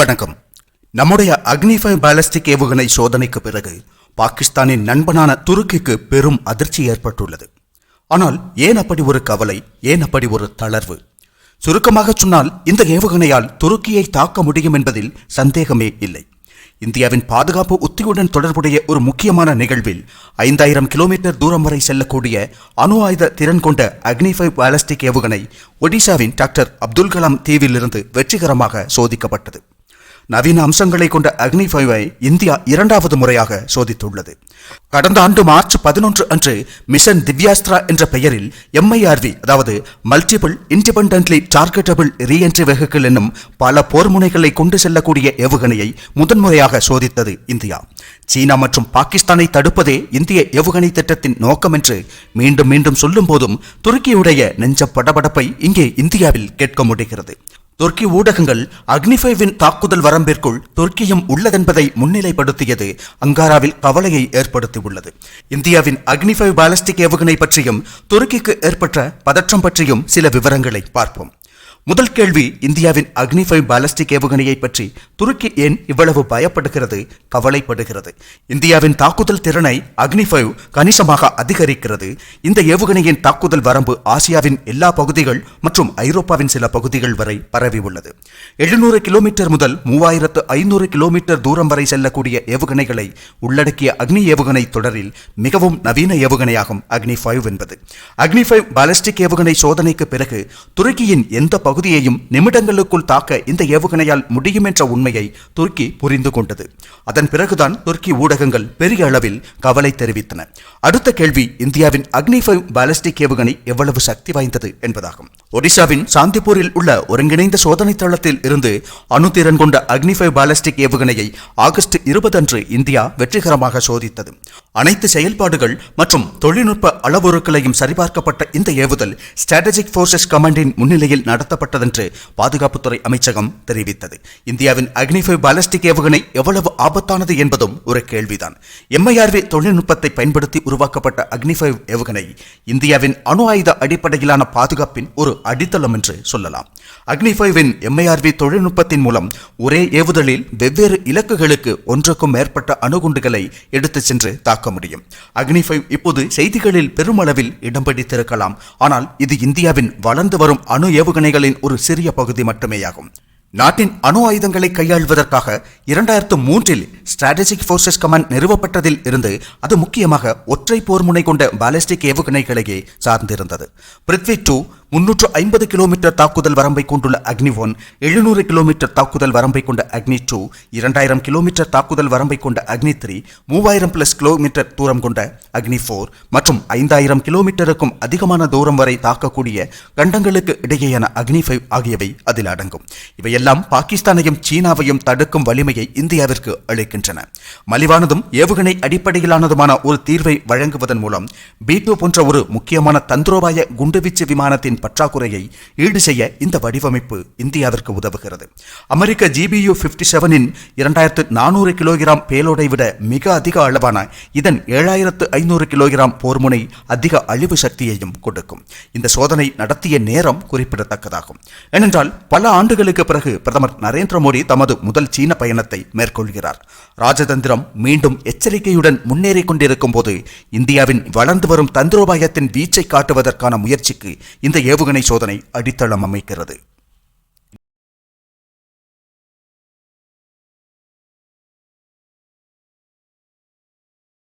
வணக்கம். நம்முடைய அக்னிஃபை பாலஸ்டிக் ஏவுகணை சோதனைக்கு பிறகு பாகிஸ்தானின் நண்பனான துருக்கிக்கு பெரும் அதிர்ச்சி ஏற்பட்டுள்ளது. ஆனால் ஏன் அப்படி ஒரு கவலை ஏன் அப்படி ஒரு தளர்வு? சுருக்கமாக சொன்னால் இந்த ஏவுகணையால் துருக்கியை தாக்க முடியும் என்பதில் சந்தேகமே இல்லை. இந்தியாவின் பாதுகாப்பு உத்தியுடன் தொடர்புடைய ஒரு முக்கியமான நிகழ்வில் ஐந்தாயிரம் கிலோமீட்டர் தூரம் வரை செல்லக்கூடிய அணு ஆயுத திறன் கொண்ட அக்னிஃபை பாலஸ்டிக் ஏவுகணை ஒடிசாவின் டாக்டர் அப்துல் கலாம் தீவிலிருந்து வெற்றிகரமாக சோதிக்கப்பட்டது. நவீன அம்சங்களை கொண்ட அக்னி ஃபைவை இந்தியா இரண்டாவது முறையாக சோதித்துள்ளது. கடந்த ஆண்டு மார்ச் பதினொன்று அன்று மிஷன் திவ்யாஸ்திரா என்ற பெயரில் எம்ஐஆர்வி அதாவது multiple independently targetable reentry vehicle என்னும் பல போர் முனைகளை கொண்டு செல்லக்கூடிய ஏவுகணையை முதன்முறையாக சோதித்தது இந்தியா. சீனா மற்றும் பாகிஸ்தானை தடுப்பதே இந்திய ஏவுகணை திட்டத்தின் நோக்கம் என்று மீண்டும் மீண்டும் சொல்லும் போதும் துருக்கியுடைய நெஞ்ச படபடப்பை இங்கே இந்தியாவில் கேட்க முடிகிறது. துருக்கி ஊடகங்கள் அக்னிஃபைவின் தாக்குதல் வரம்பிற்குள் துருக்கியும் உள்ளதென்பதை முன்னிலைப்படுத்தியது அங்காராவில் கவலையை ஏற்படுத்தியுள்ளது. இந்தியாவின் அக்னிஃபைவ் பாலிஸ்டிக் ஏவுகணை பற்றியும் துருக்கிக்கு ஏற்பட்ட பதற்றம் பற்றியும் சில விவரங்களை பார்ப்போம். முதல் கேள்வி இந்தியாவின் அக்னிஃபை பாலஸ்டிக் ஏவுகணையை பற்றி துருக்கி ஏன் இவ்வளவு பயப்படுகிறது கவலைப்படுகிறது? இந்தியாவின் தாக்குதல் திறனை அக்னிஃபை கணிசமாக அதிகரிக்கிறது. இந்த ஏவுகணையின் தாக்குதல் வரம்பு ஆசியாவின் எல்லா பகுதிகள் மற்றும் ஐரோப்பாவின் சில பகுதிகள் வரை பரவி உள்ளது. எழுநூறு கிலோமீட்டர் முதல் மூவாயிரத்து ஐநூறு கிலோமீட்டர் தூரம் வரை செல்லக்கூடிய ஏவுகணைகளை உள்ளடக்கிய அக்னி ஏவுகணை தொடரில் மிகவும் நவீன ஏவுகணையாகும் அக்னி ஃபைவ் என்பது. அக்னி ஃபைவ் பாலஸ்டிக் ஏவுகணை சோதனைக்கு பிறகு துருக்கியின் எந்த பகுதியையும் நிமிடங்களுக்குள் தாக்க இந்த ஏவுகணையால் முடியும் என்ற உண்மையை துருக்கி புரிந்து கொண்டது. அதன் பிறகுதான் துருக்கி ஊடகங்கள் பெரிய அளவில் கவலை தெரிவித்தன. அடுத்த கேள்வி இந்தியாவின் அக்னிஃபைவ் பாலிஸ்டிக் ஏவுகணை எவ்வளவு சக்தி வாய்ந்தது என்பதாகும். ஒடிசாவின் சாந்திப்பூரில் உள்ள ஒருங்கிணைந்த சோதனை தளத்தில் இருந்து அணுத்திறன் கொண்ட அக்னிஃபைவ் பாலிஸ்டிக் ஏவுகணையை ஆகஸ்ட் இருபது அன்று இந்தியா வெற்றிகரமாக சோதித்தது. அனைத்து செயல்பாடுகள் மற்றும் தொழில்நுட்ப அளவுருக்களையும் சரிபார்க்கப்பட்ட இந்த ஏவுதல் ஸ்ட்ராட்டஜிக் போர்சஸ் கமாண்டின் முன்னிலையில் நடத்தப்பட்டதென்று பாதுகாப்புத்துறை அமைச்சகம் தெரிவித்தது. இந்தியாவின் அக்னிஃபைவ் பாலிஸ்டிக் ஏவுகணை எவ்வளவு ஆபத்தானது என்பதும் ஒரு கேள்விதான். எம்ஐஆர்வி தொழில்நுட்பத்தை பயன்படுத்தி உருவாக்கப்பட்ட அக்னிஃபை ஏவுகணை இந்தியாவின் அணு ஆயுத அடிப்படையிலான பாதுகாப்பின் ஒரு அடித்தளம் என்று சொல்லலாம். அக்னிஃபைவின் எம்ஐஆர்வி தொழில்நுட்பத்தின் மூலம் ஒரே ஏவுதலில் வெவ்வேறு இலக்குகளுக்கு ஒன்றுக்கும் மேற்பட்ட அணுகுண்டுகளை எடுத்துச் சென்று தாக்க முடியும். அக்னிஃபைவ் இப்போது செய்திகளில் பெருமளவில் இடம் பிடித்திருக்கலாம். ஆனால் இது இந்தியாவின் வளர்ந்து வரும் அணு ஏவுகணைகளின் ஒரு சிறிய பகுதி மட்டுமேயாகும். நாட்டின் அணு ஆயுதங்களை கையாள்வதற்காக இரண்டாயிரத்து மூன்றில் ஸ்ட்ராட்டஜிக் ஃபோர்ஸஸ் கமாண்ட் நிறுவப்பட்டதில் இருந்து அது முக்கியமாக ஒற்றை போர் முனை கொண்ட பாலிஸ்டிக் ஏவுகணைகளையே சார்ந்திருந்தது. பிருத்வி டூ முன்னூற்று ஐம்பது கிலோமீட்டர் தாக்குதல் வரம்பை கொண்டுள்ள அக்னி ஒன் எழுநூறு கிலோமீட்டர் தாக்குதல் வரம்பை கொண்ட அக்னி டூ இரண்டாயிரம் கிலோமீட்டர் தாக்குதல் வரம்பை கொண்ட அக்னி த்ரீ மூவாயிரம் பிளஸ் கிலோமீட்டர் தூரம் கொண்ட அக்னி ஃபோர் மற்றும் ஐந்தாயிரம் கிலோமீட்டருக்கும் அதிகமான தூரம் வரை தாக்கக்கூடிய கண்டங்களுக்கு இடையேயான அக்னி ஃபைவ் ஆகியவை அதில் அடங்கும். இவை இவையெல்லாம் பாகிஸ்தானையும் சீனாவையும் தடுக்கும் வலிமையை இந்தியாவிற்கு அளிக்கின்றன. மலிவானதும் ஏவுகணை அடிப்படையிலானதுமான ஒரு தீர்வை வழங்குவதன் மூலம் பி டூ போன்ற ஒரு முக்கியமான தந்திரோபாய குண்டுவீச்சு விமானத்தின் பற்றாக்குறையை ஈடு செய்ய இந்த வடிவமைப்பு இந்தியாவிற்கு உதவுகிறது. அமெரிக்க ஜிபியு பிப்டி செவனின் இரண்டாயிரத்து நானூறு கிலோகிராம் பேலோடை விட மிக அதிக அளவான இதன் ஏழாயிரத்து ஐநூறு கிலோகிராம் போர்முனை அதிக அழிவு சக்தியையும் கொடுக்கும். இந்த சோதனை நடத்திய நேரம் குறிப்பிடத்தக்கதாகும். ஏனென்றால் பல ஆண்டுகளுக்கு பிறகு பிரதமர் நரேந்திர மோடி தமது முதல் சீன பயணத்தை மேற்கொள்கிறார். ராஜதந்திரம் மீண்டும் எச்சரிக்கையுடன் முன்னேறிக் கொண்டிருக்கும் போது இந்தியாவின் வளர்ந்து வரும் தந்திரோபாயத்தின் வீச்சை காட்டுவதற்கான முயற்சிக்கு இந்த ஏவுகணை சோதனை அடித்தளம் அமைக்கிறது.